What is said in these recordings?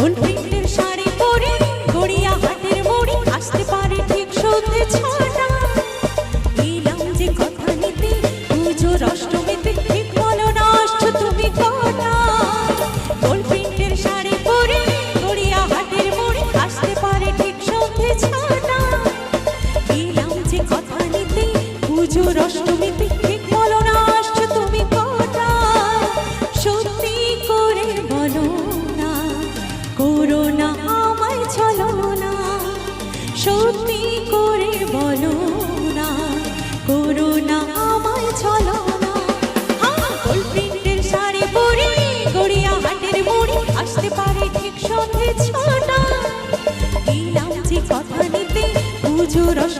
Soul durou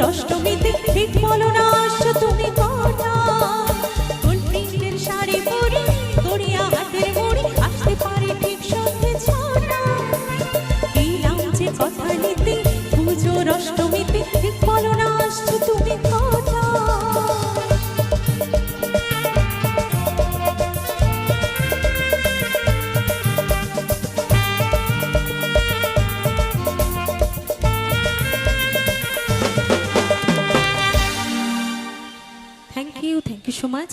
অষ্টমীতে ঠিক বলো না আসছো তুমি সমাজ?